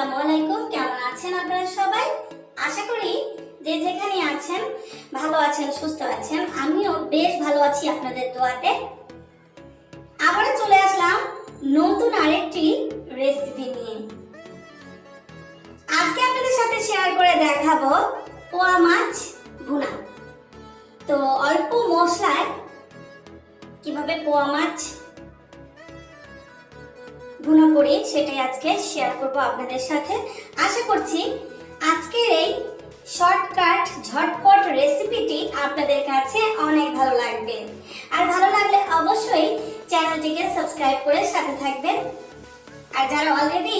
আসসালামু আলাইকুম। কেমন আছেন আপনারা সবাই? আশা করি যে যেখানে আছেন ভালো আছেন, সুস্থ আছেন। আমিও বেশ ভালো আছি আপনাদের দোয়াতে। আবারও চলে আসলাম নতুন আরেকটি রেসিপি নিয়ে। আজকে আপনাদের সাথে শেয়ার করে দেখাবো পোয়া মাছ ভুনা। তো অল্প মশলায় কীভাবে পোয়া মাছ ভুনা করি, সেটাই আজকে শেয়ার করব আপনাদের সাথে। আশা করছি আজকের এই শর্টকাট ঝটপট রেসিপিটি আপনাদের কাছে অনেক ভালো লাগবে। আর ভালো লাগলে অবশ্যই চ্যানেলটিকে সাবস্ক্রাইব করে সাথে থাকবেন। আর যারা অলরেডি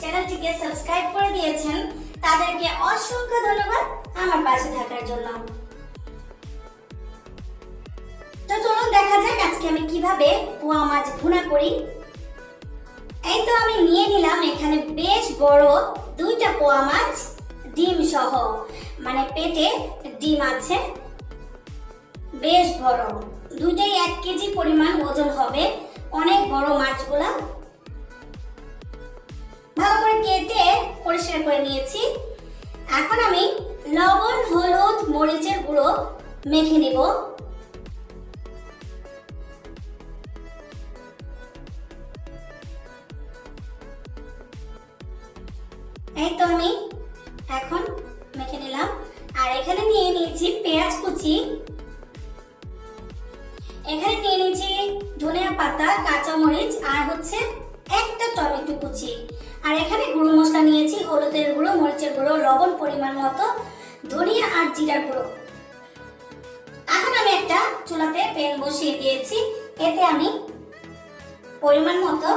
চ্যানেলটিকে সাবস্ক্রাইব করে দিয়েছেন, তাদেরকে অসংখ্য ধন্যবাদ আমার পাশে থাকার জন্য। তো চলুন দেখা যাক আজকে আমি কীভাবে পোয়া মাছ ভুনা করি। এই তো আমি নিয়ে নিলাম, এখানে বেশ বড় দুইটা পোয়া মাছ, ডিম সহ। মানে পেটে ডিম আছে, বেশ বড়। দুইটাই এক কেজি পরিমাণ ওজন হবে। অনেক বড় মাছগুলা। ভালো করে কেটে পরিষ্কার করে নিয়েছি। এখন আমি লবণ, হলুদ, মরিচের গুঁড়ো মেখে নিব। তো আমি এখন মেখে নিলাম। আর এখানে নিয়ে নিয়েছি পেঁয়াজ কুচি। এখানে নিয়ে নিয়েছি ধনিয়া পাতা, কাঁচামরিচ আর হচ্ছে একটা টমেটো কুচি। আর এখানে গুঁড়ো মশলা নিয়েছি, হলুদের গুঁড়ো, মরিচের গুঁড়ো, লবণ পরিমাণ মতো, ধনিয়া আর জিরার গুঁড়ো। এখন আমি একটা চুলাতে প্যান বসিয়ে দিয়েছি। এতে আমি পরিমাণ মতো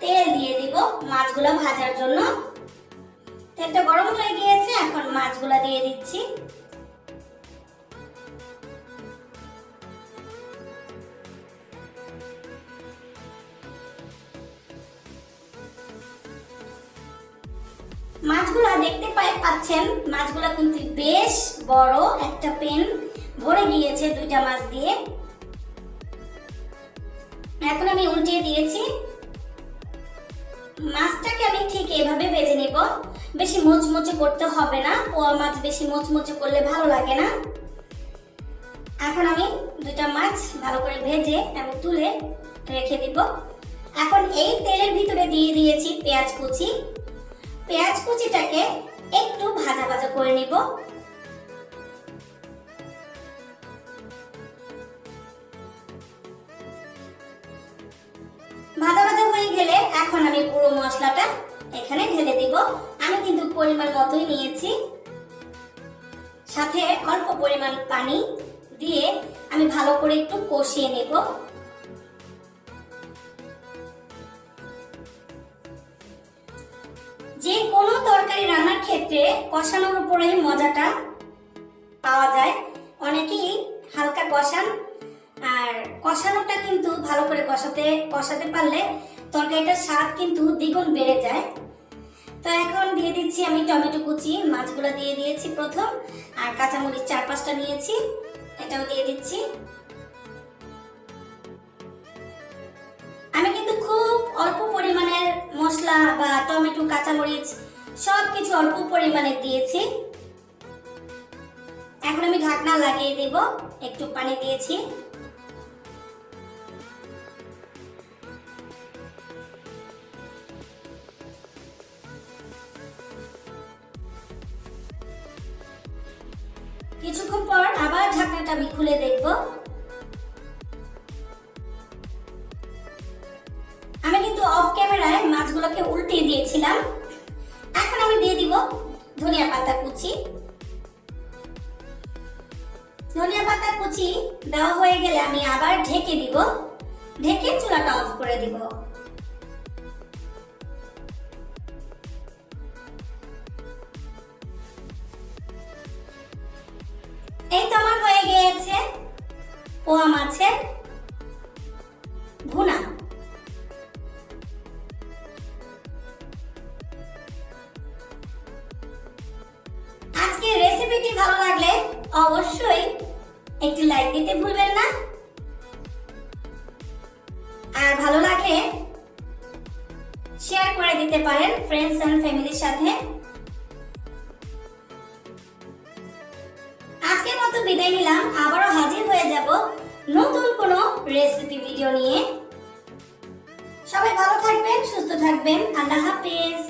তেল দিয়ে দিব মাছগুলো ভাজার জন্য। তেলটা গরম হয়ে গিয়েছে, এখন মাছগুলো দিয়ে দিচ্ছি। মাছগুলো দেখতে পাই- পাচ্ছেন, মাছগুলো কিন্তু বেশ বড় একটা পেন, ভরে গিয়েছে দুইটা মাছ দিয়ে। এখন আমি উল্টিয়ে দিয়েছি। মাছটাকে আমি ঠিক এভাবে ভেজে নেব। বেশি মুচমুচে করতে হবে না, পোয়া মাছ বেশি মুচমুচে করলে ভালো লাগে না। এখন আমি দুটা মাছ ভালো করে ভেজে আমি তুলে রেখে দিব। এখন এই তেলের ভিতরে দিয়ে দিয়েছি পেঁয়াজ কুচি। পেঁয়াজ কুচিটাকে একটু ভাজা ভাজা করে নিব। ভাজা ভাজা হয়ে গেলে এখন আমি গুঁড়ো মশলাটা এখানে ঢেলে দিব। আমি কিন্তু পরিমাণ মতোই নিয়েছি। সাথে অল্প পরিমাণ পানি দিয়ে আমি ভালো করে একটু কষিয়ে নেব। যে কোনো তরকারি রান্নার ক্ষেত্রে কষানোর উপরে মজাটা পাওয়া যায়। অনেকেই হালকা কষান, আর কষানোটা কিন্তু ভালো করে কষাতে কষাতে পারলে তরকারিটার স্বাদ কিন্তু দ্বিগুণ বেড়ে যায়। তো এখন দিয়ে দিচ্ছি আমি টমেটো কুচি, মাছগুলো দিয়ে দিয়েছি প্রথম, আর কাঁচামরিচ চার পাঁচটা নিয়েছি, এটাও দিয়ে দিচ্ছি। আমি কিন্তু খুব অল্প পরিমাণের মশলা বা টমেটো, কাঁচামরিচ সব কিছু অল্প পরিমাণে দিয়েছি। এখন আমি ঢাকনা লাগিয়ে দেব, একটু পানি দিয়েছি। কিছুক্ষণ পর আবার ঢাকনাটা আমি খুলে দেখব। আমি কিন্তু অফ ক্যামেরায় মাছগুলোকে উল্টে দিয়েছিলাম। এখন আমি দিয়ে দিব ধনিয়া পাতা কুচি। ধনিয়া পাতা কুচি দেওয়া হয়ে গেলে আমি আবার ঢেকে দিব। ঢেকে চুলাটা অফ করে দিব। এই তো আমার হয়ে গিয়েছে। পোয়া মাছের ভুনা। আজকের রেসিপিটি ভালো লাগলে অবশ্যই একটি লাইক দিতে ভুলবেন না। আর ভালো লাগলে শেয়ার করে দিতে পারেন ফ্রেন্ডস এন্ড ফ্যামিলির সাথে। বিদায় নিলাম, আবারও হাজির হয়ে যাব নতুন কোনো রেসিপি ভিডিও নিয়ে। সবাই ভালো থাকবেন, সুস্থ থাকবেন, আল্লাহ হাফেজ।